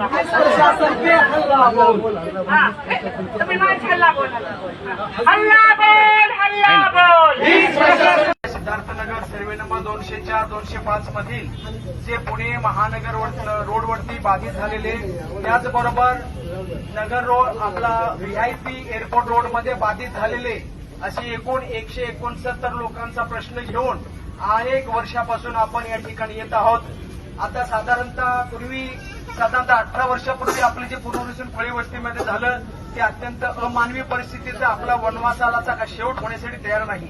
हल्ला बोल हल्ला तुम्ही हल्ला बोल हल्ला बोल हल्ला बोल सिद्धार्थनगर सर्वे नंबर दोनशे चार दोनशे पाच मधील जे पुणे महानगर रोडवरती बाधित झालेले त्याचबरोबर नगर रोड आपला व्हीआयपी एअरपोर्ट रोडमध्ये बाधित झालेले अशी एकूण एकशे एकोणसत्तर लोकांचा प्रश्न घेऊन अनेक वर्षापासून आपण या ठिकाणी येत आहोत. आता साधारणतः पूर्वी साधारणतः अठरा वर्षापूर्वी आपले जे पुनर्वसन फळीवस्तीमध्ये झालं ते अत्यंत अमानवी परिस्थितीचा आपला वनवासालाचा का शेवट होण्यासाठी तयार नाही.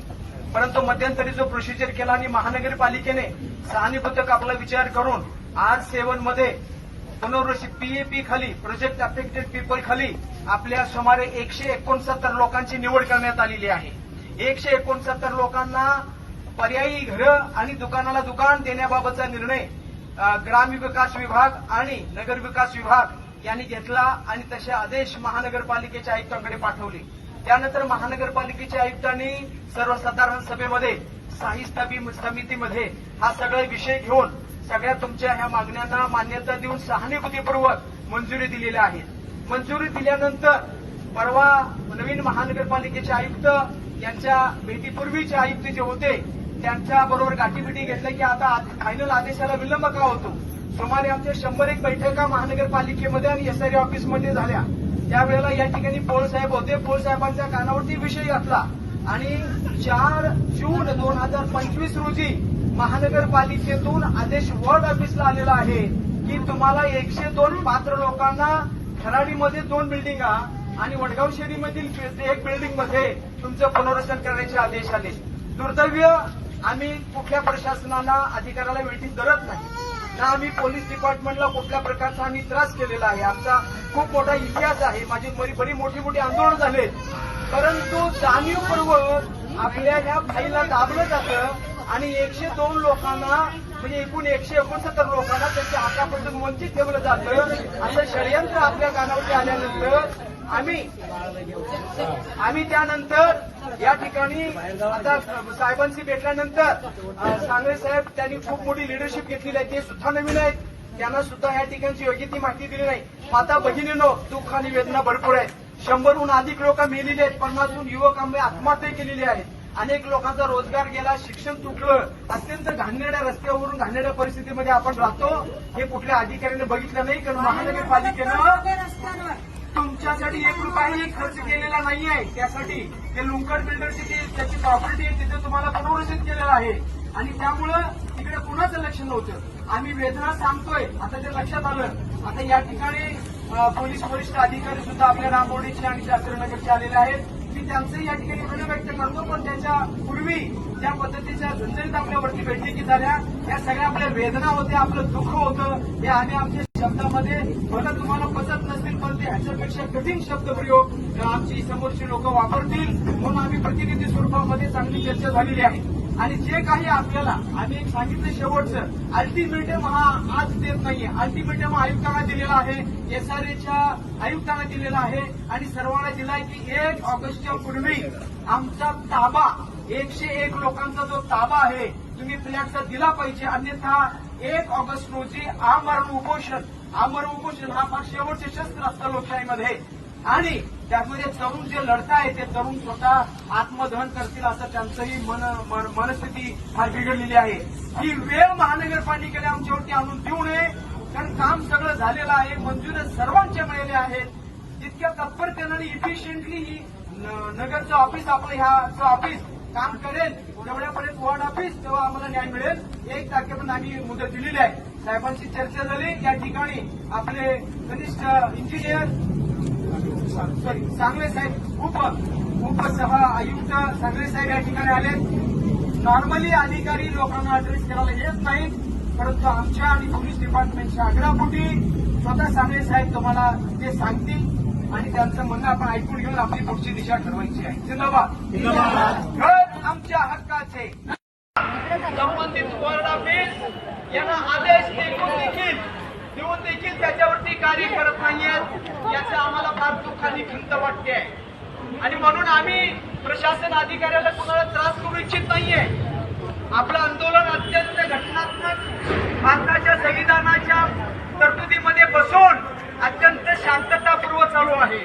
परंतु मध्यंतरी जो प्रोसिजर केला आणि महानगरपालिकेने सहानुभूतक आपला विचार करून आर सेवनमध्ये पुनर्वसित पीएपी खाली प्रोजेक्ट अफेक्टेड पीपल खाली आपल्या सुमारे एकशे एकोणसत्तर लोकांची निवड करण्यात आलेली आहे. एकशे एकोणसत्तर लोकांना पर्यायी घरं आणि दुकानाला दुकान देण्याबाबतचा निर्णय ग्रामविकास विभाग आणि नगर विकास विभाग यांनी घेतला आणि तसे आदेश महानगरपालिकेच्या आयुक्तांकडे पाठवले. त्यानंतर महानगरपालिकेच्या आयुक्तांनी सर्वसाधारण सभेमध्ये स्थायी समितीमध्ये हा सगळे विषय घेऊन सगळ्या तुमच्या ह्या मागण्यांना मान्यता देऊन सहानुभूतीपूर्वक मंजुरी दिलेल्या आहेत मंजुरी दिल्यानंतर परवा नवीन महानगरपालिकेचे आयुक्त यांच्या भेटीपूर्वीचे आयुक्त जे होते त्यांच्या बरोबर गाठीबिटी घेतल्या की आता फायनल आदेशाला विलंब का होतो? सुमारे आमच्या शंभर एक बैठका महानगरपालिकेमध्ये आणि एसआरए ऑफिसमध्ये झाल्या. त्यावेळेला या ठिकाणी पोळसाहेब होते. पोळसाहेबांच्या कानावरती विषय घातला आणि चार जून दोन हजार पंचवीस रोजी महानगरपालिकेतून आदेश वॉर्ड ऑफिसला आलेला आहे की तुम्हाला एकशे दोन पात्र लोकांना खराडीमध्ये दोन बिल्डिंगा आणि वडगाव शहरीमधील एक बिल्डिंगमध्ये तुमचं पुनर्वसन करण्याचे आदेश आले. दुर्दैव्य आम्ही कुठल्या प्रशासनाला अधिकाराला वेळची धरत नाही. ना आम्ही पोलीस डिपार्टमेंटला कुठल्या प्रकारचा आम्ही त्रास केलेला आहे. आमचा खूप मोठा इतिहास आहे. माझी बरी बरी मोठी मोठी आंदोलन झाले. परंतु जाणीवपूर्वक आपल्या या फाईलला दाबलं जातं आणि एकशे दोन लोकांना म्हणजे एकूण एकशे एकोणसत्तर लोकांना त्यांच्या हातापासून वंचित ठेवलं जातं. असं षडयंत्र आपल्या कानावरती आल्यानंतर आम्ही आम्ही त्यानंतर या ठिकाणी आता साहेबांशी भेटल्यानंतर सांगळे साहेब त्यांनी खूप मोठी लिडरशिप घेतलेली आहे. ते सुद्धा नवीन आहेत. त्यांना सुद्धा या ठिकाणची योग्य ती माहिती दिली नाही. माता भगिनीनो दुःख आणि वेदना भरपूर आहे शंभरहून अधिक लोक मेलेली आहेत. पन्नासहून युवक आंबे आत्महत्या केलेली आहेत. अनेक लोकांचा रोजगार गेला शिक्षण तुटलं. अत्यंत घाणेरड्या रस्त्यावरून घाणेरड्या परिस्थितीमध्ये आपण राहतो. हे कुठल्या अधिकाऱ्याने बघितलं नाही कारण महानगरपालिकेनं तुमच्यासाठी एक रुपयाही खर्च केलेला नाही आहे त्यासाठी ते लुंकड बिल्डरची ती त्याची प्रॉपर्टी आहे तिथे तुम्हाला पुनर्वसित केलेलं आहे. आणि त्यामुळं तिकडे कुणाचं लक्ष नव्हतं. आम्ही वेदना सांगतोय. आता ते लक्षात आलं. आता या ठिकाणी पोलीस वरिष्ठ अधिकारी सुद्धा आपल्या रामबोडीचे आणि शास्त्रीनगरचे आलेले आहेत. मी त्यांचं या ठिकाणी म्हणणं व्यक्त करतो पण त्याच्या पूर्वी ज्या पद्धतीच्या झंझणीत आपल्यावरती बैठकी झाल्या या सगळ्या आपल्या वेदना होत्या आपलं दुःख होतं हे आम्ही आमच्या शब्दामध्ये मला तुम्हाला पचत नसतील पण ते ह्याच्यापेक्षा कठीण शब्दप्रयोग आमची समोरची लोक वापरतील म्हणून आम्ही प्रतिनिधी स्वरूपामध्ये चांगली चर्चा झालेली आहे. आणि जे काही आपल्याला आम्ही एक सांगितलं शेवटचं अल्टिमेटम हा आज देत नाहीये. अल्टिमेटम आयुक्तांना दिलेला आहे एसआरएच्या आयुक्तांना दिलेला आहे आणि सर्वांना दिलाय की एक ऑगस्टच्या पूर्वी आमचा ताबा एकशे एक लोकांचा जो ताबा आहे तुम्ही फ्लॅटचा दिला पाहिजे. अन्यथा एक ऑगस्ट रोजी आमरण उपोषण आमरण उपोषण हा फार शेवटचे शस्त्र असतं लोकशाहीमध्ये. आणि त्यामध्ये तरुण जे लढताय ते तरुण स्वतः आत्मदहन करतील असं त्यांचंही मन मन- मनस्थिती फार बिघडलेली आहे. ही वेळ महानगरपालिकेने आमच्यावरती आणून देऊ नये. कारण काम सगळं झालेलं आहे मंजुरी सर्वांच्या मिळाले आहेत. जितक्या तत्परतेनं आणि इफिशियंटली ही न- नगरचं ऑफिस आपलं ह्याचं ऑफिस काम करेल. तेवढ्यापर्यंत वॉर्ड ऑफिस तेव्हा आम्हाला न्याय मिळेल. एक तारखेपर्यंत आम्ही मुदत दिलेली आहे. साहेबांची चर्चा झाली. या ठिकाणी आपले कनिष्ठ इंजिनियर सांगले साहेब उप उपसह आयुक्त सांगले साहेब या ठिकाणी आले. नॉर्मली अधिकारी लोकांना अड्रेस करायला येत नाहीत परंतु आमच्या आणि पोलीस डिपार्टमेंटच्या आग्रहापोटी स्वतः सांगले साहेब तुम्हाला ते सांगतील आणि त्यांचं म्हणणं आपण ऐकून घेऊन आपली पुढची दिशा ठरवायची आहे. जिंदाबाद. घर आमच्या हक्काचे. संबंधित बोर्ड ऑफिस यांना आदेश देखील देऊन देखील त्याच्यावरती कार्य करत नाहीयेत याचं आम्हाला फार दुःखाने खंत वाटते आहे आणि म्हणून आम्ही प्रशासन अधिकाऱ्याला कुणाला त्रास करू इच्छित नाहीये. आपलं आंदोलन अत्यंत घटनात्मक भारताच्या संविधानाच्या तरतुदीमध्ये बसून अत्यंत शांततापूर्वक चालू आहे.